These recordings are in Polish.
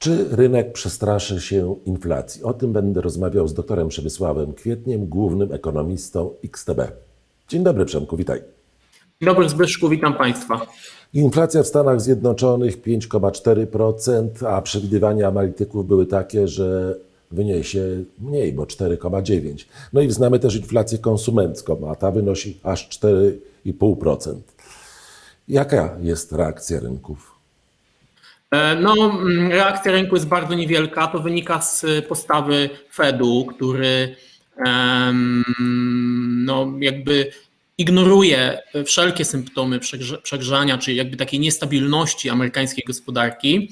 Czy rynek przestraszy się inflacji? O tym będę rozmawiał z doktorem Przemysławem Kwietniem, głównym ekonomistą XTB. Dzień dobry Przemku, witaj. Dzień dobry Zbyszku, witam Państwa. Inflacja w Stanach Zjednoczonych 5,4%, a przewidywania analityków były takie, że wyniesie mniej, bo 4,9%. No i znamy też inflację konsumencką, a ta wynosi aż 4,5%. Jaka jest reakcja rynków? E, No, mm, reakcja rynku jest bardzo niewielka. To wynika z postawy Fedu, który no, jakby ignoruje wszelkie symptomy przegrzania, czyli jakby takiej niestabilności amerykańskiej gospodarki,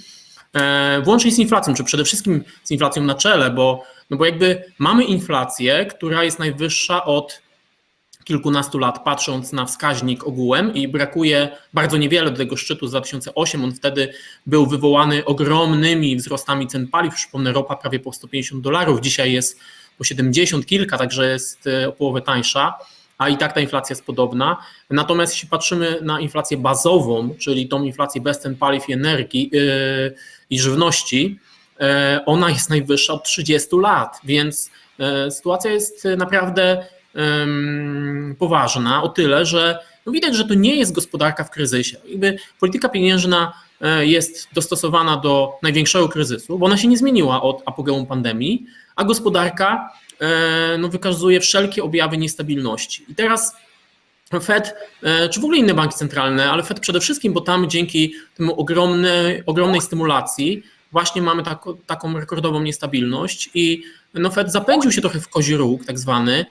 e, włącznie z inflacją, czy przede wszystkim z inflacją na czele, bo, no bo jakby mamy inflację, która jest najwyższa od kilkunastu lat, patrząc na wskaźnik ogółem i brakuje bardzo niewiele do tego szczytu z 2008. On wtedy był wywołany ogromnymi wzrostami cen paliw. Przypomnę, ropa prawie po 150 dolarów, dzisiaj jest po 70 kilka, także jest e, o połowę tańsza, a i tak ta inflacja jest podobna. Natomiast jeśli patrzymy na inflację bazową, czyli tą inflację bez cen paliw i energii yy, i żywności, e, ona jest najwyższa od 30 lat, więc e, sytuacja jest naprawdę poważna o tyle, że no widać, że to nie jest gospodarka w kryzysie. Jakby polityka pieniężna e, jest dostosowana do największego kryzysu, bo ona się nie zmieniła od apogeum pandemii, a gospodarka e, no, wykazuje wszelkie objawy niestabilności. I teraz Fed, e, czy w ogóle inne banki centralne, ale Fed przede wszystkim, bo tam dzięki temu ogromnej, ogromnej stymulacji właśnie mamy tako, taką rekordową niestabilność i no Fed zapędził się trochę w kozi róg tak zwany,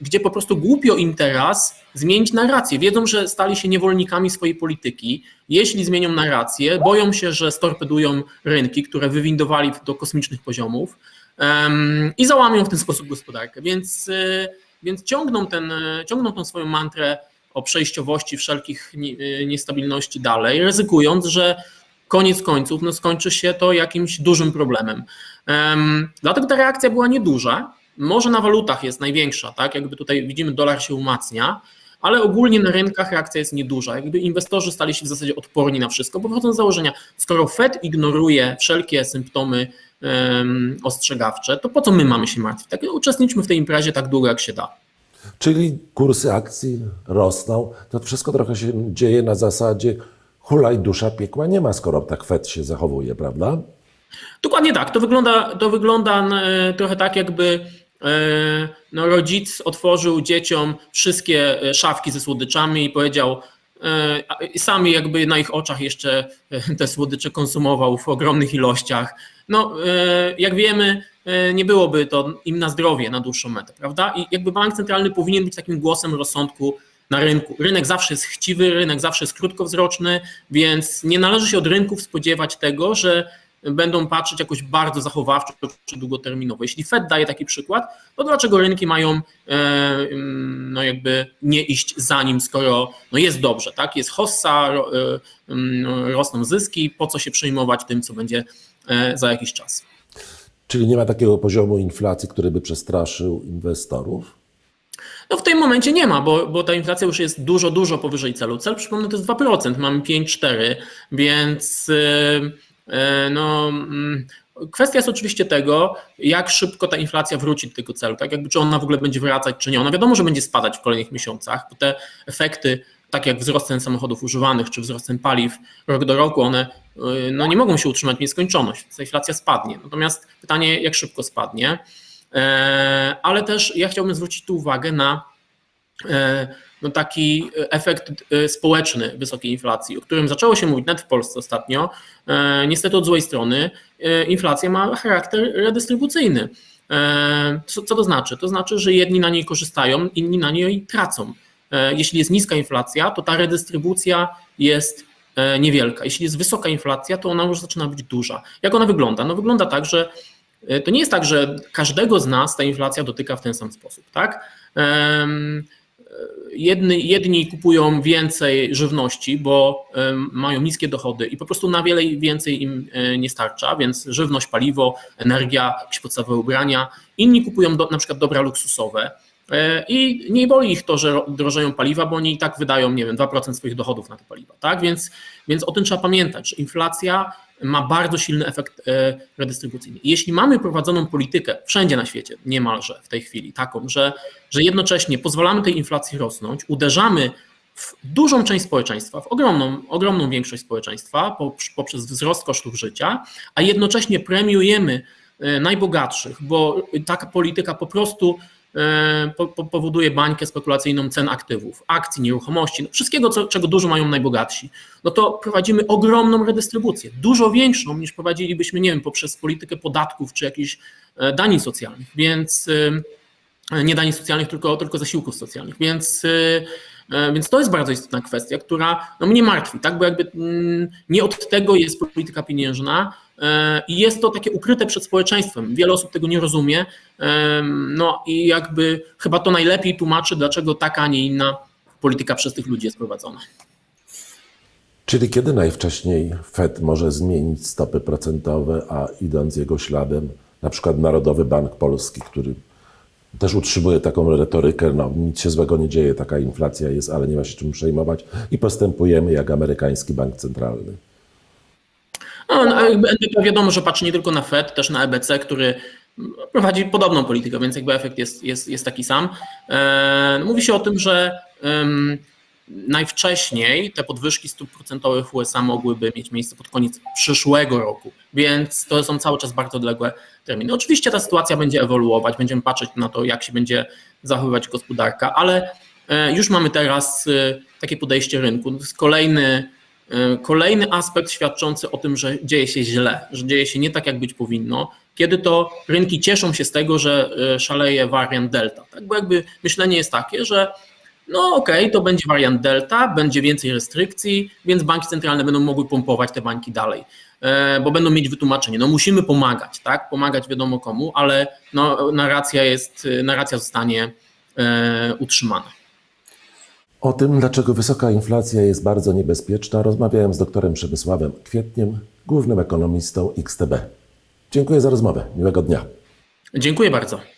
gdzie po prostu głupio im teraz zmienić narrację. Wiedzą, że stali się niewolnikami swojej polityki. Jeśli zmienią narrację, boją się, że storpedują rynki, które wywindowali do kosmicznych poziomów i załamią w ten sposób gospodarkę. Więc, e, więc ciągną, ten, e, ciągną tą swoją mantrę o przejściowości wszelkich nie- e, niestabilności dalej, ryzykując, że koniec końców no, skończy się to jakimś dużym problemem. Em, dlatego ta reakcja była nieduża. Może na walutach jest największa, tak? Jakby tutaj widzimy, dolar się umacnia, ale ogólnie na rynkach reakcja jest nieduża. Jakby inwestorzy stali się w zasadzie odporni na wszystko, bo wychodzą z założenia, skoro Fed ignoruje wszelkie symptomy em, ostrzegawcze, to po co my mamy się martwić? Tak, uczestniczmy w tej imprezie tak długo, jak się da. Czyli kursy akcji rosną. To wszystko trochę się dzieje na zasadzie hulaj dusza piekła nie ma, skoro tak Fed się zachowuje, prawda? Dokładnie tak. To wygląda, to wygląda e, trochę tak, jakby no, rodzic otworzył dzieciom wszystkie e, szafki ze słodyczami i powiedział, e, sami jakby na ich oczach jeszcze e, te słodycze konsumował w ogromnych ilościach. No, e, jak wiemy, e, nie byłoby to im na zdrowie na dłuższą metę, prawda? I jakby bank centralny powinien być takim głosem rozsądku na rynku. Rynek zawsze jest chciwy, rynek zawsze jest krótkowzroczny, więc nie należy się od rynków spodziewać tego, że będą patrzeć jakoś bardzo zachowawczo czy długoterminowo. Jeśli Fed daje taki przykład, to dlaczego rynki mają e, mm, no jakby nie iść za nim, skoro no jest dobrze, tak? Jest hossa, e, mm, rosną zyski, po co się przejmować tym, co będzie e, za jakiś czas. Czyli nie ma takiego poziomu inflacji, który by przestraszył inwestorów? No w tym momencie nie ma, bo, bo ta inflacja już jest dużo, dużo powyżej celu. Cel, przypomnę, to jest 2%, mamy 5,4%, więc no, mm, kwestia jest oczywiście tego, jak szybko ta inflacja wróci do tego celu, tak jakby czy ona w ogóle będzie wracać, czy nie. Ona wiadomo, że będzie spadać w kolejnych miesiącach, bo te efekty, tak jak wzrost cen samochodów używanych, czy wzrost cen paliw rok do roku, one yy, no, nie mogą się utrzymać w nieskończoność, ta inflacja spadnie. Natomiast pytanie, jak szybko spadnie. E, ale też ja chciałbym zwrócić tu uwagę na e, no taki efekt e, społeczny wysokiej inflacji, o którym zaczęło się mówić nawet w Polsce ostatnio. E, Niestety od złej strony e, inflacja ma charakter redystrybucyjny. E, Co, co to znaczy? To znaczy, że jedni na niej korzystają, inni na niej tracą. E, Jeśli jest niska inflacja, to ta redystrybucja jest e, niewielka. Jeśli jest wysoka inflacja, to ona już zaczyna być duża. Jak ona wygląda? No wygląda tak, że E, to nie jest tak, że każdego z nas ta inflacja dotyka w ten sam sposób, tak? Jedni, jedni kupują więcej żywności, bo mają niskie dochody i po prostu na wiele więcej im e, nie starcza, więc żywność, paliwo, energia, jakieś podstawowe ubrania. Inni kupują do, na przykład dobra luksusowe e, i nie boli ich to, że ro- drożeją paliwa, bo oni i tak wydają, nie wiem, 2% swoich dochodów na te paliwa, tak? Więc, więc o tym trzeba pamiętać, że inflacja ma bardzo silny efekt e, redystrybucyjny. Jeśli mamy prowadzoną politykę wszędzie na świecie, niemalże w tej chwili, taką, że, że jednocześnie pozwalamy tej inflacji rosnąć, uderzamy w dużą część społeczeństwa, w ogromną, ogromną większość społeczeństwa poprzez wzrost kosztów życia, a jednocześnie premiujemy e, najbogatszych, bo taka polityka po prostu po, powoduje bańkę spekulacyjną cen aktywów, akcji, nieruchomości, no wszystkiego, co, czego dużo mają najbogatsi, no to prowadzimy ogromną redystrybucję, dużo większą niż prowadzilibyśmy, nie wiem, poprzez politykę podatków czy jakichś e, danin socjalnych, więc nie danin socjalnych, tylko, tylko zasiłków socjalnych, więc więc to jest bardzo istotna kwestia, która no, mnie martwi, tak? bo jakby mm, nie od tego jest polityka pieniężna i jest to takie ukryte przed społeczeństwem. Wiele osób tego nie rozumie, no i jakby chyba to najlepiej tłumaczy, dlaczego taka, a nie inna polityka przez tych ludzi jest prowadzona. Czyli kiedy najwcześniej Fed może zmienić stopy procentowe, a idąc jego śladem, na przykład Narodowy Bank Polski, który też utrzymuje taką retorykę, no nic się złego nie dzieje, taka inflacja jest, ale nie ma się czym przejmować i postępujemy jak amerykański bank centralny. No, no wiadomo, że patrzy nie tylko na Fed, też na EBC, który prowadzi podobną politykę, więc jakby efekt jest, jest, jest taki sam. E, mówi się o tym, że najwcześniej te podwyżki stóp procentowych USA mogłyby mieć miejsce pod koniec przyszłego roku, więc to są cały czas bardzo odległe terminy. Oczywiście ta sytuacja będzie ewoluować, będziemy patrzeć na to, jak się będzie zachowywać gospodarka, ale e, już mamy teraz e, takie podejście rynku. To jest kolejny, e, kolejny aspekt świadczący o tym, że dzieje się źle, że dzieje się nie tak, jak być powinno, kiedy to rynki cieszą się z tego, że szaleje wariant delta. Tak? Bo jakby myślenie jest takie, że no okej, okay, to będzie wariant delta, będzie więcej restrykcji, więc banki centralne będą mogły pompować te bańki dalej, e, bo będą mieć wytłumaczenie. No musimy pomagać, tak? Pomagać wiadomo komu, ale no, narracja jest, narracja zostanie e, utrzymana. O tym, dlaczego wysoka inflacja jest bardzo niebezpieczna, rozmawiałem z doktorem Przemysławem Kwietniem, głównym ekonomistą XTB. Dziękuję za rozmowę. Miłego dnia. Dziękuję bardzo.